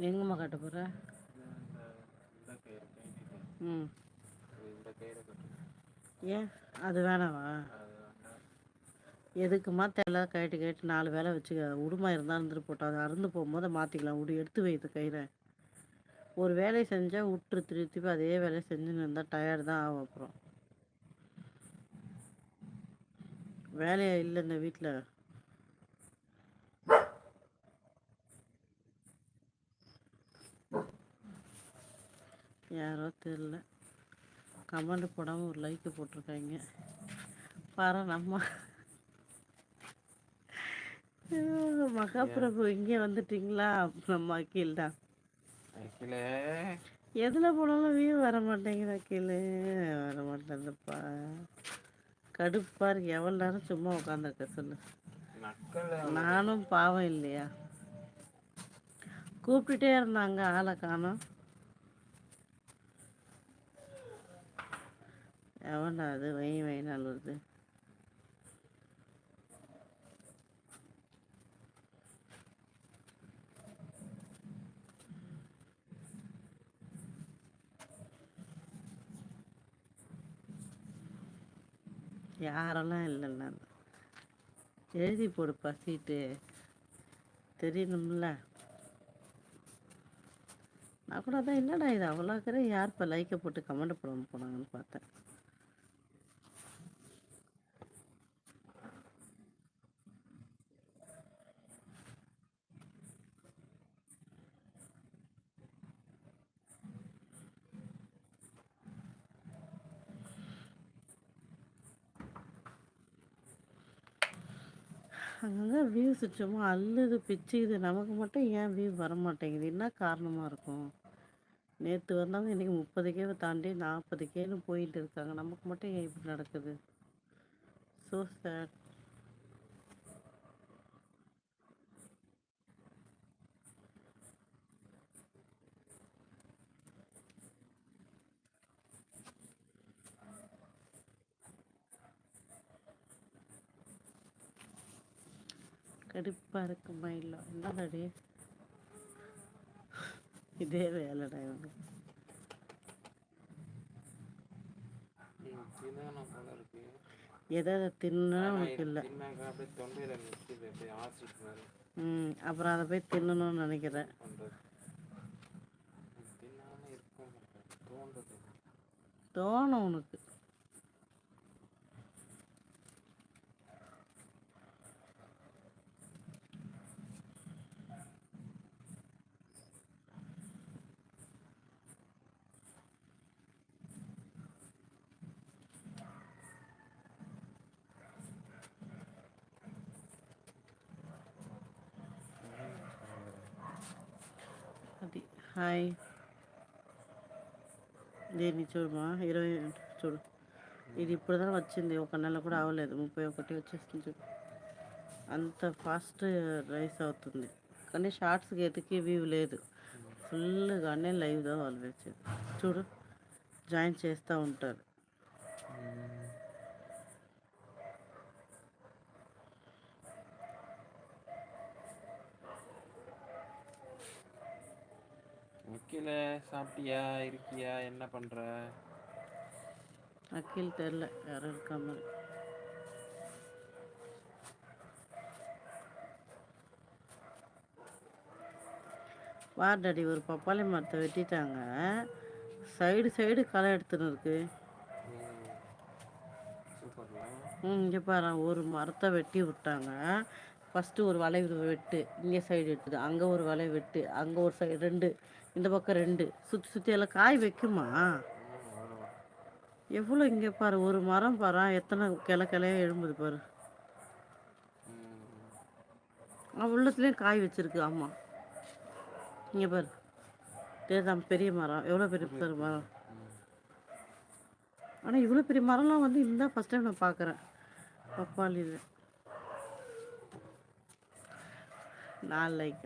எங்கம்மா கட்ட போகிற ம். ஏன்? அது வேணாவா? எதுக்குமா தெரியல கயிட்டு கயிட்டு நாலு வேலை வச்சுக்க? உடுமா இருந்தால் இருந்துட்டு போட்டோம் அது அறுந்து போகும்போது மாற்றிக்கலாம் உடு எடுத்து வைத்து கயிறை. ஒரு வேலையை செஞ்சால் விட்டுரு திருப்பி திருப்பி அதே வேலையை செஞ்சுன்னு இருந்தால் டயர்டு தான் ஆகும் அப்புறம். வேலையா இல்லை இந்த வீட்டில் யாரோ தெரில. கமெண்ட் போடாமல் ஒரு லைக்கு போட்டிருக்காங்க. பாரு நம்ம. மகாபிரபு இங்கே வந்துட்டீங்களா? நம்ம அக்கீல் தான் எதில் போனாலும் வியூ வர மாட்டேங்குது அக்கீல் வர மாட்டேங்குதுப்பா. கடுப்பா இருக்கு. எவ்வளோ நேரம் சும்மா உட்காந்துருக்க சொல்லு. நானும் பாவம் இல்லையா? கூப்பிட்டுட்டே இருந்தாங்க ஆளை காணோம். எவன்டா அது வை வை நாள் வருது யாரெல்லாம் இல்லைல்ல எழுதி போடுப்பா சீட்டு. தெரியணும்ல. நான் கூட அதான் என்னடா இது? அவ்வளோ யார் இப்போ லைக்கை போட்டு கமெண்ட் போடாமல் போனாங்கன்னு பார்த்தேன். அங்கங்கே வியூஸ் சும்மா அல்லுது பிச்சுக்குது நமக்கு மட்டும் ஏன் வியூ வர மாட்டேங்குது என்ன காரணமாக இருக்கும்? நேற்று வந்தவங்க இன்றைக்கி முப்பது கேவை தாண்டி நாற்பது கேன்னு போயிட்டு இருக்காங்க. நமக்கு மட்டும் ஏன் இப்படி நடக்குது? ஸோ சேட் கடுப்பாக இருக்கு மைண்டில் என்னடாடி இதே? வேலைடா இவங்க. எதை தின்னா உனக்கு இல்லை. ம் அப்புறம் அதை போய் தின்னணும்னு நினைக்கிறேன். தோணும் உனக்கு. హాయ్. దీన్ని చూడమా? ఇరవై చూడు. ఇది ఇప్పుడు దాకా వచ్చింది. ఒక నెల కూడా అవ్వలేదు. ముప్పై ఒకటి వచ్చేస్తుంది చూడు. అంత ఫాస్ట్ రైస్ అవుతుంది. కానీ షార్ట్స్కి ఎతికి వ్యూ లేదు. ఫుల్గానే లైవ్గా వాళ్ళు వచ్చేది చూడు. జాయిన్ చేస్తూ ఉంటారు. வைக்கல சாப்பிட்டியா இருக்கியா என்ன பண்ற? அக்கில் தெரில யாரும் இருக்கா மாதிரி வார்டாடி ஒரு பப்பாளி மரத்தை வெட்டிட்டாங்க. சைடு சைடு களை எடுத்துன்னு இருக்கு. ம் இங்கே பாரு ஒரு மரத்தை வெட்டி விட்டாங்க. ஃபஸ்ட்டு ஒரு வளைவு வெட்டு இங்கே சைடு வெட்டுது அங்கே ஒரு வளைவு வெட்டு அங்கே ஒரு சைடு ரெண்டு இந்த பக்கம் ரெண்டு. சுற்றி சுற்றி எல்லாம் காய் வைக்குமா? எவ்வளோ இங்கே பாரு ஒரு மரம் பாரு எத்தனை கிளை கிளையாக எழும்புது பாரு. உள்ளத்துலேயும் காய் வச்சிருக்கு ஆமாம் இங்கே பாரு. தேதான் பெரிய மரம். எவ்வளோ பெரிய பெரிய மரம். ஆனால் இவ்வளோ பெரிய மரம்லாம் வந்து இந்த ஃபஸ்ட் டைம் நான் பார்க்குறேன் பப்பாளியில் நாலு லைக்